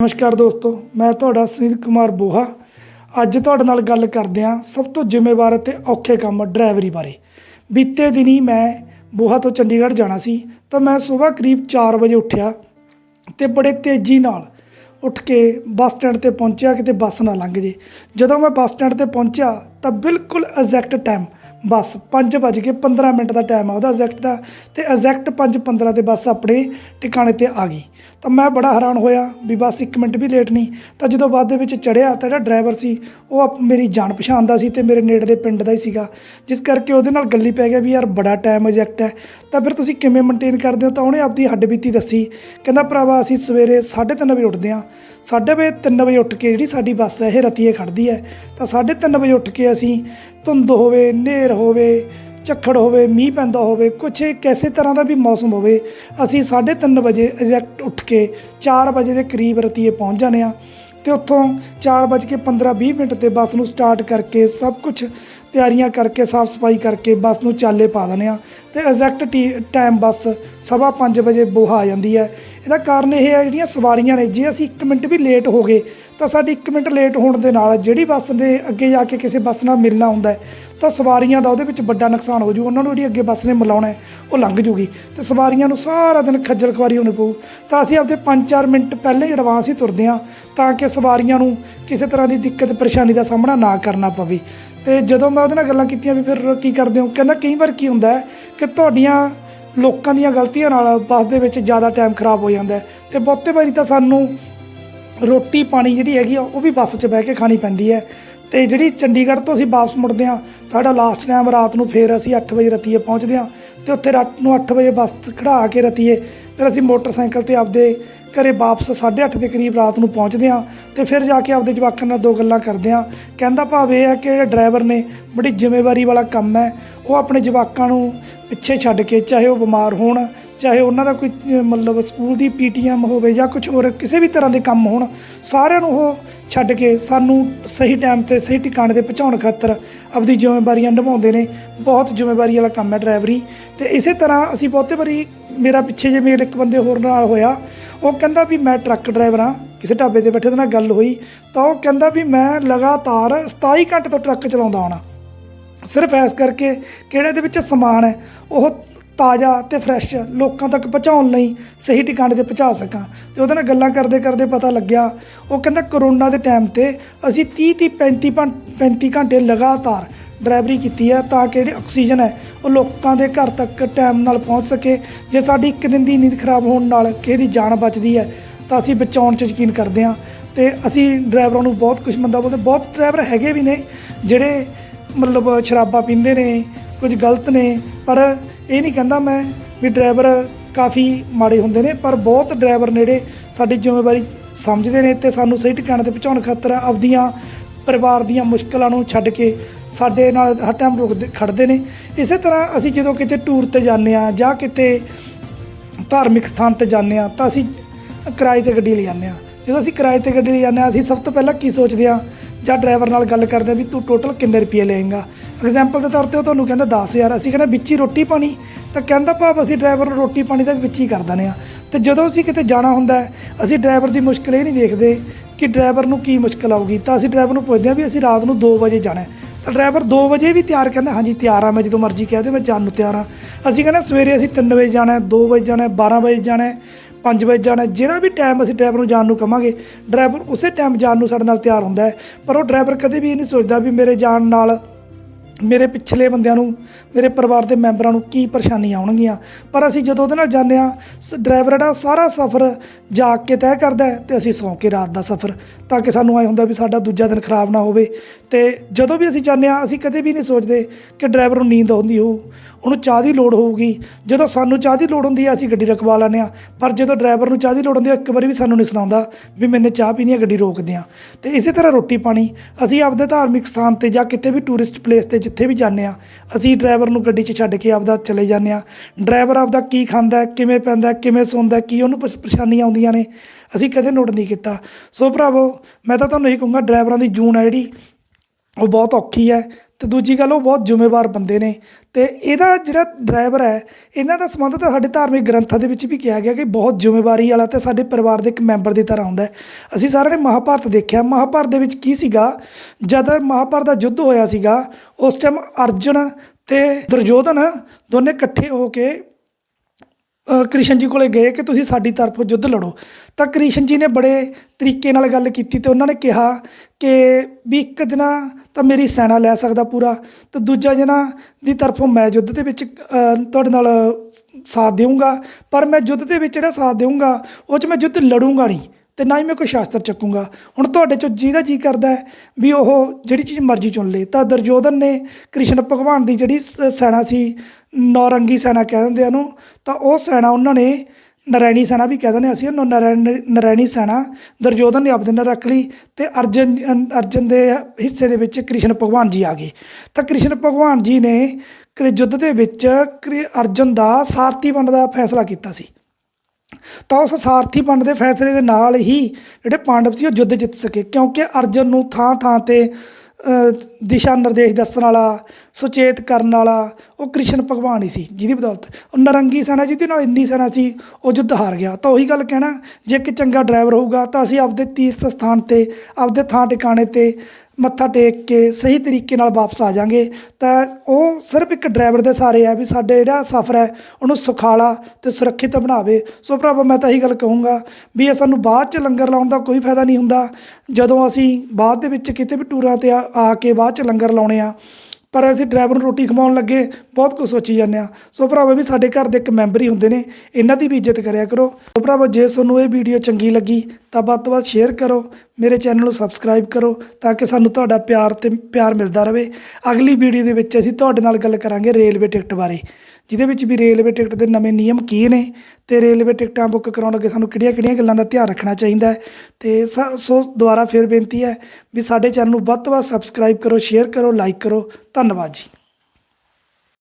ਨਮਸਕਾਰ ਦੋਸਤੋ, ਮੈਂ ਤੁਹਾਡਾ ਸੁਨੀਲ ਕੁਮਾਰ ਬੋਹਾ। ਅੱਜ ਤੁਹਾਡੇ ਨਾਲ ਗੱਲ ਕਰਦੇ ਹਾਂ ਸਭ ਤੋਂ ਜ਼ਿੰਮੇਵਾਰ ਅਤੇ ਔਖੇ ਕੰਮ ਡਰਾਈਵਰੀ ਬਾਰੇ। ਬੀਤੇ ਦਿਨੀ ਮੈਂ ਬੋਹਾ ਤੋਂ ਚੰਡੀਗੜ੍ਹ ਜਾਣਾ ਸੀ, ਤਾਂ ਮੈਂ ਸਵੇਰ ਕਰੀਬ 4 ਵਜੇ ਉੱਠਿਆ ਤੇ ਬੜੇ ਤੇਜ਼ੀ ਨਾਲ ਉੱਠ ਕੇ ਬੱਸ ਸਟੈਂਡ ਤੇ ਪਹੁੰਚਿਆ, ਕਿਤੇ ਬੱਸ ਨਾ ਲੰਘ ਜੇ। ਜਦੋਂ ਮੈਂ ਬੱਸ ਸਟੈਂਡ ਤੇ ਪਹੁੰਚਿਆ, ਤਾਂ ਬਿਲਕੁਲ ਐਗਜ਼ੈਕਟ ਟਾਈਮ ਬੱਸ 5:15 ਮਿੰਟ ਦਾ ਟਾਈਮ ਆ ਉਹਦਾ ਐਗਜ਼ੈਕਟ ਦਾ ਤੇ ਐਗਜ਼ੈਕਟ 5:15 ਤੇ ਬੱਸ ਆਪਣੇ ਟਿਕਾਣੇ ਤੇ ਆ ਗਈ। ਤਾਂ ਮੈਂ ਬੜਾ ਹੈਰਾਨ ਹੋਇਆ ਵੀ ਬੱਸ 1 ਮਿੰਟ ਵੀ ਲੇਟ ਨਹੀਂ। ਤਾਂ ਜਦੋਂ ਬਾਅਦ ਦੇ ਵਿੱਚ ਚੜਿਆ ਤਾਂ ਜਿਹੜਾ ਡਰਾਈਵਰ ਸੀ, ਉਹ ਆਪ- ਮੇਰੀ ਜਾਣ ਪਛਾਣ ਦਾ ਸੀ ਤੇ ਮੇਰੇ ਨੇੜੇ ਦੇ ਪਿੰਡ ਦਾ ਹੀ ਸੀਗਾ। ਜਿਸ ਕਰਕੇ ਉਹਦੇ ਨਾਲ ਗੱਲੀ ਪੈ ਗਿਆ ਵੀ ਯਾਰ ਬੜਾ ਟਾਈਮ ਐਗਜ਼ੈਕਟ ਹੈ। ਤਾਂ ਫਿਰ ਤੁਸੀਂ ਕਿਵੇਂ ਮੇਨਟੇਨ ਕਰਦੇ ਹੋ? ਤਾਂ ਉਹਨੇ ਆਪਦੀ ਹੱਡਬੀਤੀ ਦੱਸੀ। ਕਹਿੰਦਾ, ਭਰਾਵਾ, ਅਸੀਂ ਸਵੇਰੇ 3:30 ਵਜੇ ਉੱਠਦੇ ਹਾਂ। 3:30 3 ਵਜੇ ਉੱਠ ਕੇ ਜਿਹੜੀ ਸਾਡੀ ਬੱਸ ਹੈ, ਇਹ ਰਤੀਏ ਖੜਦੀ ਹੈ। ਤਾਂ 3:30 ਵਜੇ ਉੱਠ ਕੇ ਅਸੀਂ ਧੁੰਦ ਹੋਵੇ ਹਨੇਰ ਹੋਵੇ, ਝੱਖੜ ਹੋਵੇ, ਮੀਂਹ ਪੈਂਦਾ ਹੋਵੇ, ਕੁਛ ਕਿਸੇ ਤਰ੍ਹਾਂ ਦਾ ਵੀ ਮੌਸਮ ਹੋਵੇ, ਅਸੀਂ 3:30 ਵਜੇ ਐਗਜ਼ੈਕਟ ਉੱਠ ਕੇ 4 ਵਜੇ ਦੇ ਕਰੀਬ ਰਤੀਏ ਪਹੁੰਚ ਜਾਂਦੇ ਹਾਂ ਤੇ ਉੱਥੋਂ 4:15-20 ਮਿੰਟ ਤੇ ਬੱਸ ਨੂੰ ਸਟਾਰਟ ਕਰਕੇ ਸਭ ਕੁਝ ਤਿਆਰੀਆਂ ਕਰਕੇ, ਸਾਫ਼ ਸਫ਼ਾਈ ਕਰਕੇ ਬੱਸ ਨੂੰ ਚਾਲੇ ਪਾ ਦਿੰਦੇ ਆ ਤੇ ਐਗਜ਼ੈਕਟ ਟਾਈਮ ਬੱਸ ਸਵਾ ਪੰਜ ਵਜੇ ਬੋਹਾ ਆ ਜਾਂਦੀ ਹੈ। ਇਹਦਾ ਕਾਰਨ ਇਹ ਹੈ ਜਿਹੜੀਆਂ ਸਵਾਰੀਆਂ ਨੇ, ਜੇ ਅਸੀਂ 1 ਮਿੰਟ ਵੀ ਲੇਟ ਹੋ ਗਏ ਤਾਂ ਸਾਡੀ 1 ਮਿੰਟ ਲੇਟ ਹੋਣ ਦੇ ਨਾਲ ਜਿਹੜੀ ਬੱਸ ਦੇ ਅੱਗੇ ਜਾ ਕੇ ਕਿਸੇ ਬੱਸ ਨਾਲ ਮਿਲਣਾ ਹੁੰਦਾ ਤਾਂ ਸਵਾਰੀਆਂ ਦਾ ਉਹਦੇ ਵਿੱਚ ਵੱਡਾ ਨੁਕਸਾਨ ਹੋ ਜੂ। ਉਹਨਾਂ ਨੂੰ ਜਿਹੜੀ ਅੱਗੇ ਬੱਸ ਨੇ ਮਿਲਾਉਣਾ ਉਹ ਲੰਘ ਜੂਗੀ। ਤੇ ਸਵਾਰੀਆਂ ਨੂੰ ਸਾਰਾ ਦਿਨ ਖੱਜਲ ਖਵਾਰੀ ਹੋਣੀ ਪਊ। ਤਾਂ ਅਸੀਂ ਆਪਦੇ 5-4 ਮਿੰਟ ਪਹਿਲਾਂ ਹੀ ਐਡਵਾਂਸ ਹੀ ਤੁਰਦੇ ਹਾਂ, ਤਾਂ ਕਿ ਸਵਾਰੀਆਂ ਨੂੰ ਕਿਸੇ ਤਰ੍ਹਾਂ ਦੀ ਦਿੱਕਤ, ਪਰੇਸ਼ਾਨੀ ਦਾ ਸਾਹਮਣਾ ਨਾ ਕਰਨਾ ਪਵੇ। ਤੇ ਜਦੋਂ ਮੈਂ ਉਹਦੇ ਨਾਲ ਗੱਲਾਂ ਕੀਤੀਆਂ ਵੀ ਫਿਰ ਕੀ ਕਰਦੇ ਹੋ? ਕਹਿੰਦਾ ਕਈ ਵਾਰ ਕੀ ਹੁੰਦਾ ਹੈ ਕਿ ਤੁਹਾਡੀਆਂ ਲੋਕਾਂ ਦੀਆਂ ਗਲਤੀਆਂ ਨਾਲ ਬੱਸ ਦੇ ਵਿੱਚ ਜ਼ਿਆਦਾ ਟਾਈਮ ਖਰਾਬ ਹੋ ਜਾਂਦਾ ਹੈ। ਤੇ ਬਹੁਤੇ ਵਾਰੀ ਤਾਂ ਸਾਨੂੰ ਰੋਟੀ ਪਾਣੀ ਜਿਹੜੀ ਹੈਗੀ ਆ, ਉਹ ਵੀ ਬੱਸ 'ਚ ਬਹਿ ਕੇ ਖਾਣੀ ਪੈਂਦੀ ਹੈ। ਤੇ ਜਿਹੜੀ ਚੰਡੀਗੜ੍ਹ ਤੋਂ ਅਸੀਂ ਵਾਪਸ ਮੁੜਦੇ ਹਾਂ, ਸਾਡਾ ਲਾਸਟ ਟਾਈਮ ਰਾਤ ਨੂੰ ਫੇਰ ਅਸੀਂ 8 ਵਜੇ ਰਤੀਏ ਪਹੁੰਚਦੇ ਹਾਂ ਤੇ ਉੱਥੇ ਰਾਤ ਨੂੰ 8 ਵਜੇ ਬੱਸ ਖੜਾ ਕੇ ਰਤੀਏ, ਫਿਰ ਅਸੀਂ ਮੋਟਰਸਾਈਕਲ ਤੇ ਆਪਦੇ ਘਰੇ ਵਾਪਸ 8:30 ਦੇ ਕਰੀਬ ਰਾਤ ਨੂੰ ਪਹੁੰਚਦੇ ਹਾਂ ਤੇ ਫਿਰ ਜਾ ਕੇ ਆਪਦੇ ਜਵਾਕਾਂ ਨਾਲ ਦੋ ਗੱਲਾਂ ਕਰਦੇ ਹਾਂ। ਕਹਿੰਦਾ ਭਾਵ ਇਹ ਹੈ ਕਿ ਜਿਹੜੇ ਡਰਾਈਵਰ ਨੇ ਬੜੀ ਜ਼ਿੰਮੇਵਾਰੀ ਵਾਲਾ ਕੰਮ ਹੈ, ਉਹ ਆਪਣੇ ਜਵਾਕਾਂ ਨੂੰ ਪਿੱਛੇ ਛੱਡ ਕੇ ਚਾਹੇ ਉਹ ਬਿਮਾਰ ਹੋਣ, ਚਾਹੇ ਉਹਨਾਂ ਦਾ ਕੋਈ ਮਤਲਬ ਸਕੂਲ ਦੀ ਪੀਟੀਐਮ ਹੋਵੇ ਜਾਂ ਕੁਝ ਹੋਰ ਕਿਸੇ ਵੀ ਤਰ੍ਹਾਂ ਦੇ ਕੰਮ ਹੋਣ, ਸਾਰਿਆਂ ਨੂੰ ਉਹ ਛੱਡ ਕੇ ਸਾਨੂੰ ਸਹੀ ਟਾਈਮ ਤੇ ਸਹੀ ਟਿਕਾਣੇ ਤੇ ਪਹੁੰਚਾਉਣ ਖਾਤਰ ਆਪਦੀ ਜ਼ਿੰਮੇਵਾਰੀਆਂ ਨਿਭਾਉਂਦੇ ਨੇ। ਬਹੁਤ ਜ਼ਿੰਮੇਵਾਰੀ ਵਾਲਾ ਕੰਮ ਹੈ ਡਰਾਈਵਰੀ। ਤੇ ਇਸੇ ਤਰ੍ਹਾਂ ਅਸੀਂ ਬਹੁਤੇ ਵਾਰੀ ਮੇਰਾ ਪਿੱਛੇ ਜੇ ਮੇਰੇ ਇੱਕ ਬੰਦੇ ਹੋਰ ਨਾਲ ਹੋਇਆ, ਉਹ ਕਹਿੰਦਾ ਵੀ ਮੈਂ ਟਰੱਕ ਡਰਾਈਵਰ ਹਾਂ, ਕਿਸੇ ਢਾਬੇ ਤੇ ਬੈਠੇ ਉਹਦੇ ਨਾਲ ਗੱਲ ਹੋਈ, ਤਾਂ ਉਹ ਕਹਿੰਦਾ ਵੀ ਮੈਂ ਲਗਾਤਾਰ 27 ਘੰਟੇ ਤੋਂ ਟਰੱਕ ਚਲਾਉਂਦਾ ਆਉਣਾ। ਸਿਰਫ ਐਸ ਕਰਕੇ ਕਿਹੜੇ ਦੇ ਵਿੱਚ ਸਮਾਨ ਹੈ, ਉਹ ਤਾਜ਼ਾ ਤੇ ਫਰੈਸ਼ ਲੋਕਾਂ ਤੱਕ ਪਹੁੰਚਾਉਣ ਲਈ ਸਹੀ ਟਿਕਾਣੇ ਤੇ ਪਹੁੰਚਾ ਸਕਾਂ। ਤੇ ਉਹਦੇ ਨਾਲ ਗੱਲਾਂ ਕਰਦੇ ਕਰਦੇ ਪਤਾ ਲੱਗਿਆ, ਉਹ ਕਹਿੰਦਾ ਕਰੋਨਾ ਦੇ ਟਾਈਮ ਤੇ ਅਸੀਂ 30 30 35 ਪੰ- 35 ਘੰਟੇ ਲਗਾਤਾਰ ਡਰਾਈਵਰੀ ਕੀਤੀ ਹੈ ਤਾਂ ਕਿ ਜਿਹੜੀ ਆਕਸੀਜਨ ਹੈ ਉਹ ਲੋਕਾਂ ਦੇ ਘਰ ਤੱਕ ਟਾਈਮ ਨਾਲ ਪਹੁੰਚ ਸਕੇ। ਜੇ ਸਾਡੀ ਇੱਕ ਦਿਨ ਦੀ ਨੀਂਦ ਖਰਾਬ ਹੋਣ ਨਾਲ ਕਿਸੇ ਦੀ ਜਾਨ ਬਚਦੀ ਹੈ, ਤਾਂ ਅਸੀਂ ਬਚਾਉਣ 'ਚ ਯਕੀਨ ਕਰਦੇ ਹਾਂ। ਤੇ ਅਸੀਂ ਡਰਾਈਵਰਾਂ ਨੂੰ ਬਹੁਤ ਕੁਝ ਮੰਦਾ ਬੋਲਦੇ ਬਹੁਤ ਡਰਾਈਵਰ ਹੈਗੇ ਵੀ ਨੇ, ਜਿਹੜੇ ਮਤਲਬ ਸ਼ਰਾਬਾਂ ਪੀਂਦੇ ਨੇ, ਕੁਝ ਗਲਤ ਨੇ। ਪਰ ਇਹ ਨਹੀਂ ਕਹਿੰਦਾ ਮੈਂ ਵੀ ਡਰਾਈਵਰ ਕਾਫੀ ਮਾੜੇ ਹੁੰਦੇ ਨੇ, ਪਰ ਬਹੁਤ ਡਰਾਈਵਰ ਨੇੜੇ ਸਾਡੀ ਜ਼ਿੰਮੇਵਾਰੀ ਸਮਝਦੇ ਨੇ ਤੇ ਸਾਨੂੰ ਸਹੀ ਟਿਕਾਣੇ ਤੇ ਪਹੁੰਚਾਉਣ ਖਾਤਰ ਆਪਦੀਆਂ ਪਰਿਵਾਰ ਦੀਆਂ ਮੁਸ਼ਕਲਾਂ ਨੂੰ ਛੱਡ ਕੇ ਸਾਡੇ ਨਾਲ ਹਰ ਟਾਈਮ ਰੁਕਦੇ ਖੜਦੇ ਨੇ। ਇਸੇ ਤਰ੍ਹਾਂ ਅਸੀਂ ਜਦੋਂ ਕਿਤੇ ਟੂਰ ਤੇ ਜਾਂਦੇ ਆ ਜਾਂ ਕਿਤੇ ਧਾਰਮਿਕ ਸਥਾਨ ਤੇ ਜਾਂਦੇ ਆ ਤਾਂ ਅਸੀਂ ਕਿਰਾਏ ਤੇ ਗੱਡੀ ਲੈ ਜਾਂਦੇ ਆ ਜਦੋਂ ਅਸੀਂ ਕਿਰਾਏ ਤੇ ਗੱਡੀ ਲੈ ਜਾਂਦੇ ਆ ਅਸੀਂ ਸਭ ਤੋਂ ਪਹਿਲਾਂ ਕੀ ਸੋਚਦੇ ਆ ਜਾਂ ਡਰਾਈਵਰ ਨਾਲ ਗੱਲ ਕਰਦੇ ਆ ਵੀ ਤੂੰ ਟੋਟਲ ਕਿੰਨੇ ਰੁਪਏ ਲਏਗਾ? ਐਗਜ਼ਾਮਪਲ ਦੇ ਤੌਰ ਤੇ ਉਹ ਤੁਹਾਨੂੰ ਕਹਿੰਦਾ 10000 ਅਸੀਂ ਕਹਿੰਦੇ ਵਿੱਚ ਹੀ ਰੋਟੀ ਪਾਣੀ। ਤਾਂ ਕਹਿੰਦਾ ਭਾਵ ਅਸੀਂ ਡਰਾਈਵਰ ਨੂੰ ਰੋਟੀ ਪਾਣੀ ਦਾ ਵਿੱਚ ਹੀ ਕਰ ਦਿੰਦੇ ਆ। ਤੇ ਜਦੋਂ ਅਸੀਂ ਕਿਤੇ ਜਾਣਾ ਹੁੰਦਾ ਅਸੀਂ ਡਰਾਈਵਰ ਦੀ ਮੁਸ਼ਕਲ ਇਹ ਨਹੀਂ ਦੇਖਦੇ ਕਿ ਡਰਾਈਵਰ ਨੂੰ ਕੀ ਮੁਸ਼ਕਲ ਆਊਗੀ। ਤਾਂ ਅਸੀਂ ਡਰਾਈਵਰ ਨੂੰ ਪੁੱਛਦੇ ਆ ਵੀ ਅਸੀਂ ਰਾਤ ਨੂੰ 2 ਵਜੇ ਜਾਣਾ ਹੈ। ਡਰਾਈਵਰ 2 ਵਜੇ ਵੀ ਤਿਆਰ ਕਹਿੰਦਾ, ਹਾਂਜੀ, ਤਿਆਰ ਆ, ਮੈਂ ਜਦੋਂ ਮਰਜ਼ੀ ਕਹਿ ਦਿਓ, ਮੈਂ ਜਾਣ ਨੂੰ ਤਿਆਰ ਆ। ਅਸੀਂ ਕਹਿੰਦੇ, ਸਵੇਰੇ ਅਸੀਂ 3 ਵਜੇ ਜਾਣਾ ਹੈ 2 ਵਜੇ ਜਾਣਾ ਹੈ 12 ਵਜੇ ਜਾਣਾ ਹੈ 5 ਵਜੇ ਜਾਣਾ ਜਿਹੜਾ ਵੀ ਟਾਈਮ ਅਸੀਂ ਡਰਾਈਵਰ ਨੂੰ ਜਾਣ ਨੂੰ ਕਵਾਂਗੇ, ਡਰਾਈਵਰ ਉਸੇ ਟਾਈਮ ਜਾਣ ਨੂੰ ਸਾਡੇ ਨਾਲ ਤਿਆਰ ਹੁੰਦਾ ਹੈ। ਪਰ ਉਹ ਡਰਾਈਵਰ ਕਦੇ ਵੀ ਇਹ ਨਹੀਂ ਸੋਚਦਾ ਵੀ ਮੇਰੇ ਜਾਣ ਨਾਲ ਮੇਰੇ ਪਿਛਲੇ ਬੰਦਿਆਂ ਨੂੰ, ਮੇਰੇ ਪਰਿਵਾਰ ਦੇ ਮੈਂਬਰਾਂ ਨੂੰ ਕੀ ਪਰੇਸ਼ਾਨੀਆਂ ਆਉਣਗੀਆਂ? ਪਰ ਅਸੀਂ ਜਦੋਂ ਉਹਦੇ ਨਾਲ ਜਾਂਦੇ ਆ ਡਰਾਈਵਰ ਜਿਹੜਾ ਸਾਰਾ ਸਫ਼ਰ ਜਾਗ ਕੇ ਤੈਅ ਕਰਦਾ ਹੈ ਤੇ ਅਸੀਂ ਸੌਂ ਕੇ ਰਾਤ ਦਾ ਸਫ਼ਰ, ਤਾਂ ਕਿ ਸਾਨੂੰ ਐ ਹੁੰਦਾ ਵੀ ਸਾਡਾ ਦੂਜਾ ਦਿਨ ਖਰਾਬ ਨਾ ਹੋਵੇ। ਤੇ ਜਦੋਂ ਵੀ ਅਸੀਂ ਜਾਂਦੇ ਆ ਅਸੀਂ ਕਦੇ ਵੀ ਨਹੀਂ ਸੋਚਦੇ ਕਿ ਡਰਾਈਵਰ ਨੂੰ ਨੀਂਦ ਆਉਂਦੀ ਹੋਊ, ਉਹਨੂੰ ਚਾਹ ਦੀ ਲੋੜ ਹੋਊਗੀ। ਜਦੋਂ ਸਾਨੂੰ ਚਾਹ ਦੀ ਲੋੜ ਹੁੰਦੀ ਆ ਅਸੀਂ ਗੱਡੀ ਰਕਵਾ ਲੈਂਦੇ ਆ ਪਰ ਜਦੋਂ ਡਰਾਈਵਰ ਨੂੰ ਚਾਹ ਦੀ ਲੋੜ ਹੁੰਦੀ ਆ ਇੱਕ ਵਾਰੀ ਵੀ ਸਾਨੂੰ ਨਹੀਂ ਸੁਣਾਉਂਦਾ ਵੀ ਮੈਨੇ ਚਾਹ ਪੀਣੀ ਹੈ, ਗੱਡੀ ਰੋਕਦੇ ਆ ਤੇ ਇਸੇ ਤਰ੍ਹਾਂ ਰੋਟੀ ਪਾਣੀ, ਅਸੀਂ ਆਪਦੇ ਧਾਰਮਿਕ ਸਥਾਨ ਤੇ ਜਾਂ ਕਿਤੇ ਵੀ ਟੂਰਿਸਟ ਪਲੇਸ ਤੇ ਜਿੱਥੇ ਵੀ ਜਾਂਦੇ ਆ, ਅਸੀਂ ਡਰਾਈਵਰ ਨੂੰ ਗੱਡੀ 'ਚ ਛੱਡ ਕੇ ਆਪਦਾ ਚਲੇ ਜਾਂਦੇ ਆ। ਡਰਾਈਵਰ ਆਪਦਾ ਕੀ ਖਾਂਦਾ, ਕਿਵੇਂ ਪੈਂਦਾ, ਕਿਵੇਂ ਸੌਂਦਾ, ਕੀ ਉਹਨੂੰ ਪਰੇਸ਼- ਪਰੇਸ਼ਾਨੀਆਂ ਆਉਂਦੀਆਂ ਨੇ, ਅਸੀਂ ਕਦੇ ਨੋਟ ਨਹੀਂ ਕੀਤਾ। ਸੋ ਭਰਾਵੋ, ਮੈਂ ਤਾਂ ਤੁਹਾਨੂੰ ਇਹ ਕਹੂੰਗਾ, ਡਰਾਈਵਰਾਂ ਦੀ ਜੂਨ ਹੈ ਜਿਹੜੀ, ਉਹ ਬਹੁਤ ਔਖੀ ਹੈ। ਤੇ ਦੂਜੀ ਗੱਲ ਉਹ ਬਹੁਤ ਜ਼ਿੰਮੇਵਾਰ ਬੰਦੇ ਨੇ ਤੇ ਇਹਦਾ ਜਿਹੜਾ ਡਰਾਈਵਰ ਹੈ, ਇਹਨਾਂ ਦਾ ਸੰਬੰਧ ਤਾਂ ਸਾਡੇ ਧਾਰਮਿਕ ਗ੍ਰੰਥਾਂ ਦੇ ਵਿੱਚ ਵੀ ਕਿਹਾ ਗਿਆ ਕਿ ਬਹੁਤ ਜ਼ਿੰਮੇਵਾਰੀ ਵਾਲਾ ਤੇ ਸਾਡੇ ਪਰਿਵਾਰ ਦੇ ਇੱਕ ਮੈਂਬਰ ਦੀ ਤਰ੍ਹਾਂ ਹੁੰਦਾ ਅਸੀਂ ਸਾਰਿਆਂ ਨੇ ਮਹਾਭਾਰਤ ਦੇਖਿਆ। ਮਹਾਭਾਰਤ ਦੇ ਵਿੱਚ ਕੀ ਸੀਗਾ? ਜਦ ਮਹਾਭਾਰਤ ਦਾ ਯੁੱਧ ਹੋਇਆ ਸੀਗਾ, ਉਸ ਟਾਈਮ ਅਰਜੁਨ ਤੇ ਦੁਰਯੋਧਨ ਦੋਨੇ ਇਕੱਠੇ ਹੋ ਕੇ ਕ੍ਰਿਸ਼ਨ ਜੀ ਕੋਲੇ ਗਏ ਕਿ ਤੁਸੀਂ ਸਾਡੀ ਤਰਫੋਂ ਯੁੱਧ ਲੜੋ। ਤਾਂ ਕ੍ਰਿਸ਼ਨ ਜੀ ਨੇ ਬੜੇ ਤਰੀਕੇ ਨਾਲ ਗੱਲ ਕੀਤੀ ਤੇ ਉਹਨਾਂ ਨੇ ਕਿਹਾ ਕਿ ਵੀ ਇੱਕ ਜਣਾ ਤਾਂ ਮੇਰੀ ਸੈਨਾ ਲੈ ਸਕਦਾ ਪੂਰਾ, ਤੇ ਦੂਜਾ ਜਣਾ ਦੀ ਤਰਫੋਂ ਮੈਂ ਯੁੱਧ ਦੇ ਵਿੱਚ ਤੁਹਾਡੇ ਨਾਲ ਸਾਥ ਦੇਵਾਂਗਾ ਪਰ ਮੈਂ ਯੁੱਧ ਦੇ ਵਿੱਚ ਜਿਹੜਾ ਸਾਥ ਦੇਵਾਂਗਾ ਉਹ 'ਚ ਮੈਂ ਯੁੱਧ ਲੜੂੰਗਾ ਨਹੀਂ। ਤੇ ਨਾ ਹੀ ਮੈਂ ਕੋਈ ਸ਼ਾਸਤਰ ਚੱਕੂੰਗਾ। ਹੁਣ ਤੁਹਾਡੇ ਚੋਂ ਜਿਹਦਾ ਜੀ ਕਰਦਾ ਹੈ ਵੀ ਉਹ ਜਿਹੜੀ ਚੀਜ਼ ਮਰਜ਼ੀ ਚੁਣ ਲੇ। ਤਾਂ ਦਰਜੋਧਨ ਨੇ ਕ੍ਰਿਸ਼ਨ ਭਗਵਾਨ ਦੀ ਜਿਹੜੀ ਸ- ਸੈਨਾ ਸੀ, ਨੌਰੰਗੀ ਸੈਨਾ ਕਹਿ ਦਿੰਦੇ ਆ ਉਹਨੂੰ, ਤਾਂ ਉਹ ਸੈਨਾ ਉਹਨਾਂ ਨੇ ਨਰੈਣੀ ਸੈਨਾ ਵੀ ਕਹਿ ਦਿੰਦੇ ਅਸੀਂ ਉਹਨੂੰ, ਨਰੈਣੀ ਨਰੈਣੀ ਸੈਨਾ ਦਰਜੋਧਨ ਨੇ ਆਪਦੇ ਨਾਲ ਰੱਖ ਲਈ ਤੇ ਅਰਜਨ ਅਰਜਨ ਦੇ ਹਿੱਸੇ ਦੇ ਵਿੱਚ ਕ੍ਰਿਸ਼ਨ ਭਗਵਾਨ ਜੀ ਆ ਗਏ। ਤਾਂ ਕ੍ਰਿਸ਼ਨ ਭਗਵਾਨ ਜੀ ਨੇ ਕ੍ਰਿ- ਯੁੱਧ ਦੇ ਵਿੱਚ ਕ੍ਰਿ- ਅਰਜਨ ਦਾ ਸਾਰਥੀ ਬਣਨ ਦਾ ਫੈਸਲਾ ਕੀਤਾ ਸੀ। ਤਾਂ ਉਸ ਸਾਰਥੀ ਬਣਨ ਦੇ ਫੈਸਲੇ ਦੇ ਨਾਲ ਹੀ ਜਿਹੜੇ ਪਾਂਡਵ ਸੀ ਉਹ ਯੁੱਧ ਜਿੱਤ ਸਕੇ, ਕਿਉਂਕਿ ਅਰਜਨ ਨੂੰ ਥਾਂ ਥਾਂ ਤੇ ਦਿਸ਼ਾ ਨਿਰਦੇਸ਼ ਦੱਸਣ ਵਾਲਾ, ਸੁਚੇਤ ਕਰਨ ਵਾਲਾ ਉਹ ਕ੍ਰਿਸ਼ਨ ਭਗਵਾਨ ਹੀ ਸੀ, ਜਿਹਦੀ ਬਦੌਲਤ ਉਹ ਨਰੰਗੀ ਸੈਨਾ ਜਿਹਦੇ ਨਾਲ ਇੰਨੀ ਸੈਨਾ ਸੀ, ਉਹ ਯੁੱਧ ਹਾਰ ਗਿਆ। ਤਾਂ ਉਹੀ ਗੱਲ ਕਹਿਣਾ, ਜੇ ਇੱਕ ਚੰਗਾ ਡਰਾਈਵਰ ਹੋਊਗਾ ਤਾਂ ਅਸੀਂ ਆਪਦੇ ਤੀਰਥ ਸਥਾਨ ਤੇ, ਆਪਦੇ ਥਾਂ ਟਿਕਾਣੇ ਤੇ ਮੱਥਾ ਟੇਕ ਕੇ ਸਹੀ ਤਰੀਕੇ ਨਾਲ ਵਾਪਸ ਆ ਜਾਾਂਗੇ। ਤਾਂ ਉਹ ਸਿਰਫ ਇੱਕ ਡਰਾਈਵਰ ਦੇ ਸਾਰੇ ਆ ਵੀ ਸਾਡੇ ਜਿਹੜਾ ਸਫ਼ਰ ਹੈ, ਉਹਨੂੰ ਸੁਖਾਲਾ ਤੇ ਸੁਰੱਖਿਅਤ ਬਣਾਵੇ। ਸੋ ਭਰਾਵਾ, ਮੈਂ ਤਾਂ ਇਹੀ ਗੱਲ ਕਹੂੰਗਾ ਵੀ ਇਹ ਸਾਨੂੰ ਬਾਅਦ ਚ ਲੰਗਰ ਲਾਉਣ ਦਾ ਕੋਈ ਫਾਇਦਾ ਨਹੀਂ ਹੁੰਦਾ। ਜਦੋਂ ਅਸੀਂ ਬਾਅਦ ਦੇ ਵਿੱਚ ਕਿਤੇ ਵੀ ਟੂਰਾਂ ਤੇ ਆ ਆ ਕੇ ਬਾਅਦ ਚ ਲੰਗਰ ਲਾਉਣੇ ਆ ਪਰ ਅਸੀਂ ਡਰਾਈਵਰ ਨੂੰ ਰੋਟੀ ਖਵਾਉਣ ਲੱਗੇ, ਬਹੁਤ ਕੁਝ ਸੋਚੀ ਜਾਂਦੇ ਆ ਸੋ ਭਰਾਵਾ ਵੀ ਸਾਡੇ ਘਰ ਦੇ ਇੱਕ ਮੈਂਬਰ ਹੀ ਹੁੰਦੇ ਨੇ, ਇਹਨਾਂ ਦੀ ਵੀ ਇੱਜ਼ਤ ਕਰਿਆ ਕਰੋ। ਸੋ ਭਰਾਵਾ, ਜੇ ਤੁਹਾਨੂੰ ਇਹ ਵੀਡੀਓ ਚੰਗੀ ਲੱਗੀ, ਤਾਂ ਵੱਧ ਤੋਂ ਵੱਧ ਸ਼ੇਅਰ ਕਰੋ, ਮੇਰੇ ਚੈਨਲ ਨੂੰ ਸਬਸਕ੍ਰਾਈਬ ਕਰੋ, ਤਾਂ ਕਿ ਸਾਨੂੰ ਤੁਹਾਡਾ ਪਿਆਰ ਤੇ ਪਿਆਰ ਮਿਲਦਾ ਰਹੇ। ਅਗਲੀ ਵੀਡੀਓ ਦੇ ਵਿੱਚ ਅਸੀਂ ਤੁਹਾਡੇ ਨਾਲ ਗੱਲ ਕਰਾਂਗੇ ਰੇਲਵੇ ਟਿਕਟ ਬਾਰੇ। ਜਿਹਦੇ ਵਿੱਚ ਵੀ ਰੇਲਵੇ ਟਿਕਟ ਦੇ ਨਵੇਂ ਨਿਯਮ ਕੀ ਨੇ ਤੇ ਰੇਲਵੇ ਟਿਕਟਾਂ ਬੁੱਕ ਕਰਾਉਣ ਲੱਗੇ ਸਾਨੂੰ ਕਿਹੜੀਆਂ-ਕਿਹੜੀਆਂ ਗੱਲਾਂ ਦਾ ਧਿਆਨ ਰੱਖਣਾ ਚਾਹੀਦਾ ਹੈ। ਤੇ ਸ- ਸੋ ਦੁਬਾਰਾ ਫਿਰ ਬੇਨਤੀ ਹੈ ਵੀ ਸਾਡੇ ਚੈਨਲ ਨੂੰ ਵੱਧ ਤੋਂ ਵੱਧ ਸਬਸਕ੍ਰਾਈਬ ਕਰੋ ਸ਼ੇਅਰ ਕਰੋ ਲਾਈਕ ਕਰੋ। ਧੰਨਵਾਦ ਜੀ।